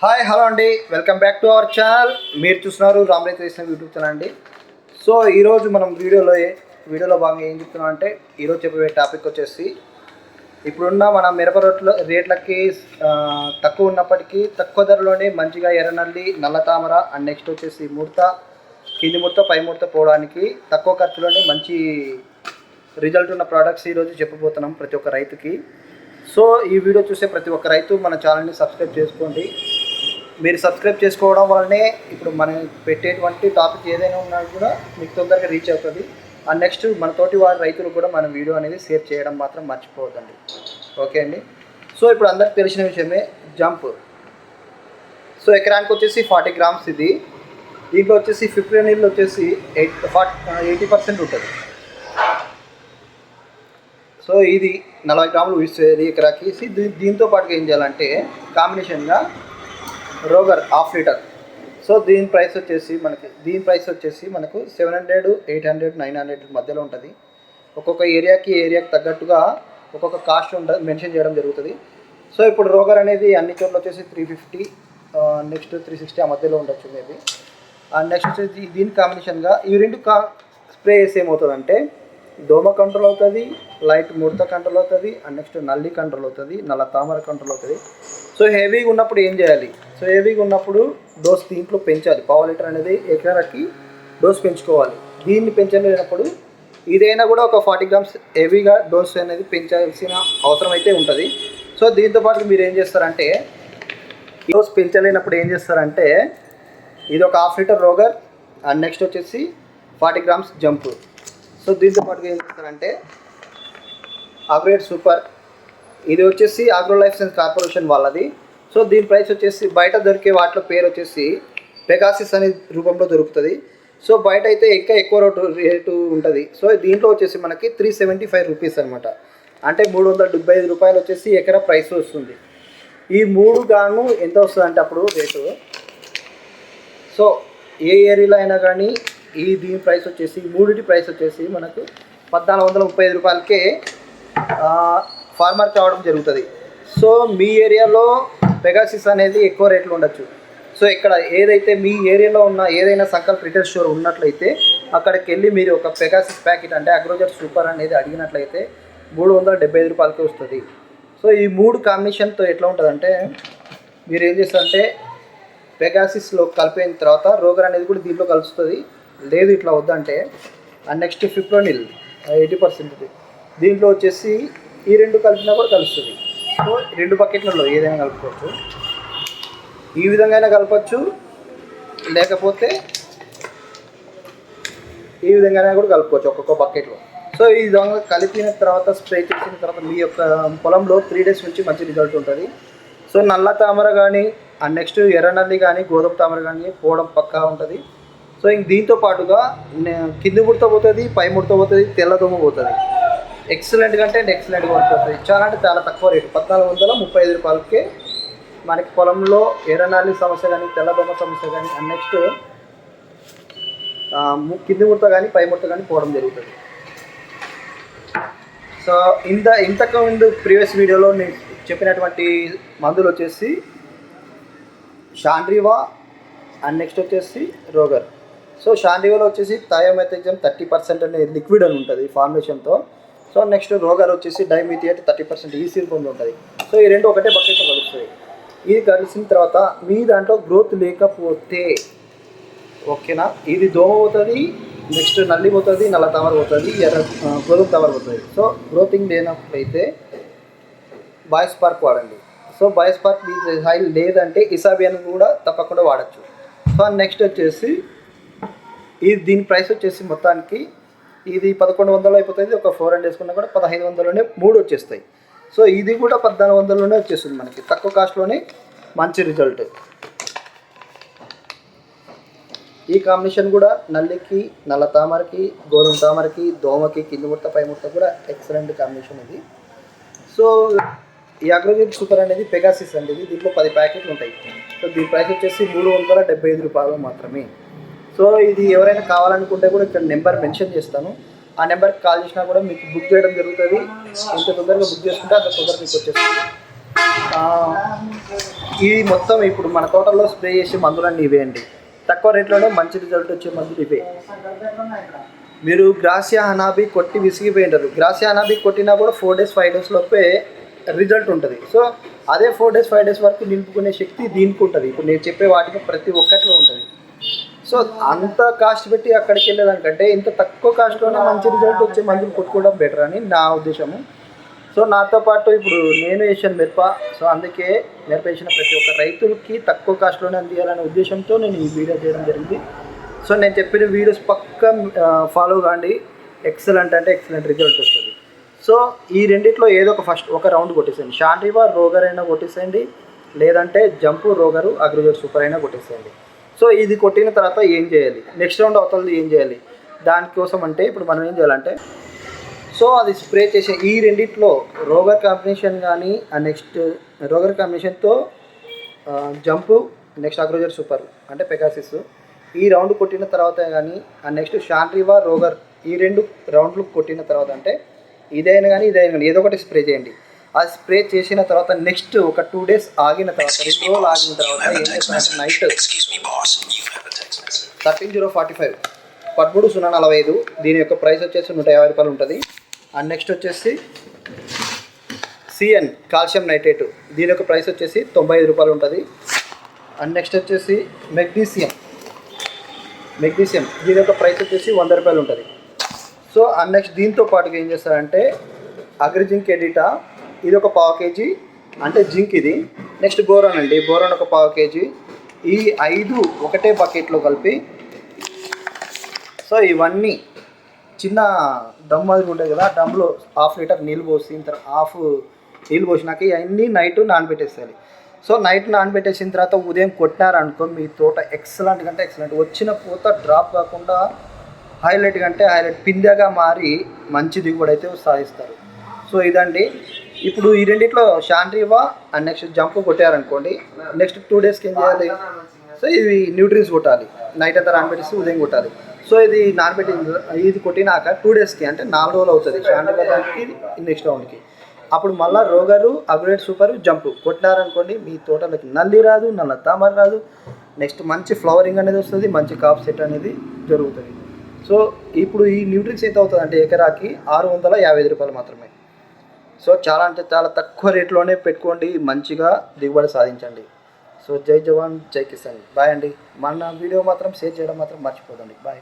Hi hello అండి. Welcome back to our channel. మీరు చూస్తున్నారు రామరైతు వేసిన యూట్యూబ్ ఛానల్ అండి. సో ఈరోజు మనం వీడియోలో ఏ- వీడియోలో భాగంగా ఏం చెప్తున్నాం అంటే ఈరోజు చెప్పే టాపిక్ వచ్చేసి ఇప్పుడున్న మన మిరప రొట్టెల రేట్లకి తక్కువ ఉన్నప్పటికీ తక్కువ ధరలోనే మంచిగా ఎర్రనల్లి నల్ల తామర అండ్ నెక్స్ట్ వచ్చేసి ముడత కింది ముడత పై ముడత పోవడానికి తక్కువ ఖర్చులోనే మంచి రిజల్ట్ ఉన్న ప్రోడక్ట్స్ ఈరోజు చెప్పబోతున్నాం ప్రతి ఒక్క రైతుకి. సో ఈ వీడియో చూసే ప్రతి ఒక్క రైతు మన ఛానల్ని సబ్స్క్రైబ్ చేసుకోండి. మీరు సబ్స్క్రైబ్ చేసుకోవడం వల్లనే ఇప్పుడు మనం పెట్టేటువంటి టాపిక్ ఏదైనా ఉన్నా కూడా మీకు తొందరగా రీచ్ అవుతుంది. అండ్ నెక్స్ట్ మన తోటి వారి రైతులు కూడా మన వీడియో అనేది షేర్ చేయడం మాత్రం మర్చిపోవద్దండి. ఓకే అండి? సో ఇప్పుడు అందరికి తెలిసిన విషయమే జంప్ సో ఎకరానికి వచ్చేసి ఫార్టీ గ్రామ్స్ ఇది. దీంట్లో వచ్చేసి ఫిఫ్టీ నీళ్ళు వచ్చేసి ఎయిట్ ఫార్టీ ఎయిటీ పర్సెంట్ ఉంటుంది. సో ఇది నలభై గ్రాములు ఇస్తుంది ఎకరాకి. దీంతో పాటుగా ఏం చేయాలంటే కాంబినేషన్గా రోగర్ హాఫ్ లీటర్. సో దీని ప్రైస్ వచ్చేసి మనకి దీని ప్రైస్ వచ్చేసి మనకు seven hundred eight hundred nine hundred మధ్యలో ఉంటుంది. ఒక్కొక్క ఏరియాకి ఏరియాకి తగ్గట్టుగా ఒక్కొక్క కాస్ట్ ఉంటుంది మెన్షన్ చేయడం జరుగుతుంది. సో ఇప్పుడు రోగర్ అనేది అన్ని చోట్ల వచ్చేసి three fifty next three sixty ఆ మధ్యలో ఉండొచ్చు మేబీ అండ్ నెక్స్ట్ వచ్చేసి దీని కాంబినేషన్గా ఈ రెండు కా స్ప్రే చేసి ఏమవుతుందంటే దోమ కంట్రోల్ అవుతుంది లైట్ ముడత కంట్రోల్ అవుతుంది అండ్ నెక్స్ట్ నల్లి కంట్రోల్ అవుతుంది నల్ల తామర కంట్రోల్ అవుతుంది. సో హెవీగా ఉన్నప్పుడు ఏం చేయాలి? సో హెవీగా ఉన్నప్పుడు డోస్ దీంట్లో పెంచాలి. పావు లీటర్ అనేది ఎకరాకి డోస్ పెంచుకోవాలి. దీన్ని పెంచలేనప్పుడు ఇదైనా కూడా ఒక ఫార్టీ గ్రామ్స్ హెవీగా డోస్ అనేది పెంచాల్సిన అవసరం అయితే ఉంటుంది. సో దీంతో పాటు మీరు ఏం చేస్తారంటే డోస్ పెంచలేనప్పుడు ఏం చేస్తారంటే ఇది ఒక half litre Rogor and next వచ్చేసి ఫార్టీ గ్రామ్స్ జంప్ సో దీంతో పాటుగా ఏం చేస్తారంటే అగ్రేడ్ సూపర్. ఇది వచ్చేసి ఆగ్రో లైఫ్ కార్పొరేషన్ వాళ్ళది. సో దీని ప్రైస్ వచ్చేసి బయట దొరికే వాటిలో పేరు వచ్చేసి పెగాసిస్ అనే రూపంలో దొరుకుతుంది. సో బయట అయితే ఇంకా ఎక్కువ రేటు రేటు ఉంటుంది. సో దీంట్లో వచ్చేసి మనకి త్రీ సెవెంటీ ఫైవ్ రూపీస్ అనమాట అంటే మూడు వందల డెబ్బై ఐదు రూపాయలు వచ్చేసి ఎకరా ప్రైస్ వస్తుంది. ఈ మూడు గాను ఎంత వస్తుంది అంటే అప్పుడు రేటు. సో ఏ ఏరియాలో అయినా కానీ ఈ దీని ప్రైస్ వచ్చేసి మూడిటి ప్రైస్ వచ్చేసి మనకు పద్నాలుగు వందల ముప్పై ఐదు రూపాయలకే ఫార్మర్ కావడం జరుగుతుంది. సో మీ ఏరియాలో పెగాసిస్ అనేది ఎక్కువ రేట్లు ఉండొచ్చు. సో ఇక్కడ ఏదైతే మీ ఏరియాలో ఉన్న ఏదైనా సంకల్ప్ రిటైల్ స్టోర్ ఉన్నట్లయితే అక్కడికి వెళ్ళి మీరు ఒక పెగాసిస్ ప్యాకెట్ అంటే అగ్రోజర్ సూపర్ అనేది అడిగినట్లయితే మూడు వందల డెబ్బై ఐదు రూపాయలకి వస్తుంది. సో ఈ మూడు కాంబినేషన్తో ఎట్లా ఉంటుందంటే మీరు ఏం చేస్తారంటే పెగాసిస్లో కలిపిన తర్వాత రోగర్ అనేది కూడా దీంట్లో కలుస్తుంది. లేదు ఇట్లా వద్దంటే and next fipronil eighty percent దీంట్లో వచ్చేసి ఈ రెండు కలిపినా కూడా కలుస్తుంది. సో రెండు బకెట్లలో ఏదైనా కలుపుకోవచ్చు. ఈ విధంగా అయినా కలపచ్చు. లేకపోతే ఈ విధంగానే కూడా కలుపుకోవచ్చు ఒక్కొక్క బకెట్లో సో ఈ విధంగా కలిపిన తర్వాత స్ప్రే చేసిన తర్వాత మీ యొక్క పొలంలో త్రీ డేస్ నుంచి మంచి రిజల్ట్ ఉంటుంది. సో నల్ల తామర కానీ నెక్స్ట్ ఎర్ర నల్లి కానీ గోధుమ తామర కానీ పోవడం పక్కా ఉంటుంది. సో ఇంక దీంతో పాటుగా కింది ముడత పోతుంది పై ముడత పోతుంది తెల్లదోమ పోతుంది. ఎక్సలెంట్గా అంటే ఎక్సలెంట్గా ఉంటుంది చాలా అంటే చాలా తక్కువ రేటు. పద్నాలుగు వందల ముప్పై ఐదు రూపాయలకే మనకి పొలంలో ఎర్రనాలి సమస్య కానీ తెల్లదోమ సమస్య కానీ అండ్ నెక్స్ట్ కింది ముడత కానీ పై ముడత కానీ పోవడం జరుగుతుంది. సో ఇంత ఇంతకు ముందు ప్రీవియస్ వీడియోలో నేను చెప్పినటువంటి మందులు వచ్చేసి షాండ్రీవా అండ్ నెక్స్ట్ వచ్చేసి రోగర్. సో షాండ్రీవాలో వచ్చేసి థయోమెథిజం థర్టీ పర్సెంట్ అనే లిక్విడ్ అని ఉంటుంది ఫార్మేషన్తో. సో నెక్స్ట్ రోగాలు వచ్చేసి డైమిథియేట్ థర్టీ పర్సెంట్ ఈ రూపంలో ఉంటుంది. సో ఈ రెండు ఒకటే బకెట్లో కలుస్తుంది ఇది కలిసిన తర్వాత మీ దాంట్లో గ్రోత్ లేకపోతే ఓకేనా? ఇది దోమ పోతుంది నెక్స్ట్ నల్లి పోతుంది నల్ల తామర పోతుంది ఎర్ర గోధుమ తామర పోతుంది. సో గ్రోతింగ్ లేనప్పుడైతే బాయ్స్ పార్క్ వాడండి. సో బాయ్స్ పార్క్ మీ హై లేదంటే ఇసాబియన్ కూడా తప్పకుండా వాడచ్చు. సో నెక్స్ట్ వచ్చేసి ఇది దీని ప్రైస్ వచ్చేసి మొత్తానికి ఇది పదకొండు వందలు అయిపోతుంది. ఒక ఫోర్ హండ్రెడ్ వేసుకున్నా కూడా పదహైదు వందలలోనే మూడు వచ్చేస్తాయి. సో ఇది కూడా పద్నాలుగు వందలలోనే వచ్చేస్తుంది మనకి. తక్కువ కాస్ట్లోనే మంచి రిజల్ట్. ఈ కాంబినేషన్ కూడా నల్లికి నల్ల తామరకి గోధుమ తామరకి దోమకి కింది ముడత పై ముడత కూడా ఎక్సలెంట్ కాంబినేషన్ ఇది. సో ఈ అగ్రోజెట్ సూపర్ అనేది పెగాసిస్ అండి. ఇది దీంట్లో పది ప్యాకెట్లు ఉంటాయి. సో దీని ప్రైస్ వచ్చేసి మూడు వందల డెబ్బై ఐదు రూపాయలు మాత్రమే. సో ఇది ఎవరైనా కావాలనుకుంటే కూడా ఇక్కడ నెంబర్ మెన్షన్ చేస్తాను. ఆ నెంబర్కి కాల్ చేసినా కూడా మీకు బుక్ చేయడం జరుగుతుంది. ఎంత తొందరగా బుక్ చేసుకుంటే అంత తొందరగా మీకు వచ్చేస్తుంది. ఇది మొత్తం ఇప్పుడు మన తోటలో స్ప్రే చేసే మందులన్నీ ఇవే అండి. తక్కువ రేట్లోనే మంచి రిజల్ట్ వచ్చే మందులు ఇవే. మీరు గ్రాసియా హనాబి కొట్టి విసిగిపోయింటారు గ్రాసియా హనాబి కొట్టినా కూడా ఫోర్ డేస్ ఫైవ్ డేస్ లోపే రిజల్ట్ ఉంటుంది. సో అదే ఫోర్ డేస్ ఫైవ్ డేస్ వరకు నింపుకునే శక్తి దీనికి ఉంటుంది. ఇప్పుడు నేను చెప్పే వాటికి ప్రతి ఒక్కట్లో ఉంటుంది. సో అంత కాస్ట్ పెట్టి అక్కడికి వెళ్ళేదానికంటే ఇంత తక్కువ కాస్ట్లోనే మంచి రిజల్ట్ వచ్చే మందులు కొట్టుకోవడం బెటర్ అని నా ఉద్దేశము. సో నాతో పాటు ఇప్పుడు నేను వేసాను మిరప సో అందుకే మిరప వేసిన ప్రతి ఒక్క రైతులకి తక్కువ కాస్ట్లోనే అందియాలనే ఉద్దేశంతో నేను ఈ వీడియో చేయడం జరిగింది. సో నేను చెప్పిన వీడియోస్ పక్క ఫాలో కాండి. ఎక్సలెంట్ అంటే ఎక్సలెంట్ రిజల్ట్ వస్తుంది. సో ఈ రెండిట్లో ఏదో ఒక ఫస్ట్ ఒక రౌండ్ కొట్టేసేయండి. షాండ్రివా రోగర్ అయినా కొట్టేసేయండి. లేదంటే జంపు రోగరు అగ్రిజర్ సూపర్ అయినా కొట్టేసేయండి. సో ఇది కొట్టిన తర్వాత ఏం చేయాలి? నెక్స్ట్ రౌండ్ అవుతుంది ఏం చేయాలి? దానికోసం అంటే ఇప్పుడు మనం ఏం చేయాలంటే సో అది స్ప్రే చేసే ఈ రెండిట్లో రోగర్ కాంబినేషన్ కానీ ఆ నెక్స్ట్ రోగర్ కాంబినేషన్తో జంపు నెక్స్ట్ అగ్రోజర్ సూపర్ అంటే పెకాసిస్ ఈ రౌండ్ కొట్టిన తర్వాత కానీ ఆ నెక్స్ట్ షాంట్రివా రోగర్ ఈ రెండు రౌండ్లు కొట్టిన తర్వాత అంటే ఇదైనా కానీ ఇదైనా కానీ ఏదో ఒకటి స్ప్రే చేయండి. ఆ స్ప్రే చేసిన తర్వాత నెక్స్ట్ ఒక టూ డేస్ ఆగిన తర్వాత రెండు రోజులు. ఆగిన తర్వాత ఏం. Night. Thirteen zero forty five. పదమూడు సున్నా నలభై ఐదు. దీని యొక్క ప్రైస్ వచ్చేసి నూట యాభై రూపాయలు ఉంటుంది. అండ్ నెక్స్ట్ వచ్చేసి సిఎన్ కాల్షియం నైట్రేట్. దీని యొక్క ప్రైస్ వచ్చేసి తొంభై ఐదు రూపాయలు ఉంటుంది. అండ్ నెక్స్ట్ వచ్చేసి మెగ్నీసియం మెగ్నీసియం దీని యొక్క ప్రైస్ వచ్చేసి వంద రూపాయలు ఉంటుంది. సో అండ్ నెక్స్ట్ దీంతో పాటుగా ఏం చేస్తారంటే అగ్రిజింక్ ఎడిటా ఇది ఒక పావు కేజీ అంటే జింక్ ఇది. నెక్స్ట్ బోరాన్ అండి. బోరాన్ ఒక పావు కేజీ. ఈ ఐదు ఒకటే బకెట్లో కలిపి సో ఇవన్నీ చిన్న డమ్ మాదిరి ఉంటాయి కదా డమ్లో హాఫ్ లీటర్ నీళ్ళు పోసిన తర్వాత హాఫ్ నీళ్ళు పోసినాక ఇవన్నీ నైట్ నానబెట్టేసేయాలి. సో నైట్ నానబెట్టేసిన తర్వాత ఉదయం కొట్టినారనుకో మీ తోట ఎక్సలెంట్ కంటే ఎక్సలెంట్. వచ్చిన పూత డ్రాప్ కాకుండా హైలైట్ కంటే హైలైట్ పిందెగా మారి మంచి దిగుబడి అయితే సాధిస్తారు. సో ఇదండి. ఇప్పుడు ఈ రెండిట్లో షాండ్రీవా అండ్ నెక్స్ట్ జంప్ కొట్టారనుకోండి నెక్స్ట్ టూ డేస్కి ఏం చేయాలి? సో ఇవి న్యూట్రియన్స్ కొట్టాలి. నైట్ అంతా నానబెట్టేసి ఉదయం కొట్టాలి. సో ఇది నానబెట్టి ఇది కొట్టినాక టూ డేస్కి అంటే నాలుగు రోజులు అవుతుంది. షాండ్రీవా దానికి నెక్స్ట్ రౌండ్కి అప్పుడు మళ్ళీ రోగరు అప్గ్రేడ్ సూపర్ జంప్ కొట్టినారనుకోండి మీ తోటలోకి నల్లి రాదు నల్ల తామర రాదు. నెక్స్ట్ మంచి ఫ్లవరింగ్ అనేది వస్తుంది మంచి కాప్ సెట్ అనేది జరుగుతుంది. సో ఇప్పుడు ఈ న్యూట్రిక్స్ ఎంత అవుతుంది అంటే ఎకరాకి ఆరు వందల యాభై ఐదు రూపాయలు మాత్రమే. సో చాలా అంటే చాలా తక్కువ రేట్లోనే పెట్టుకోండి మంచిగా దిగుబడి సాధించండి. సో జై జవాన్ జై కిసాన్. బాయ్ అండి. మన వీడియో మాత్రం షేర్ చేయడం మాత్రం మర్చిపోదండి బాయ్.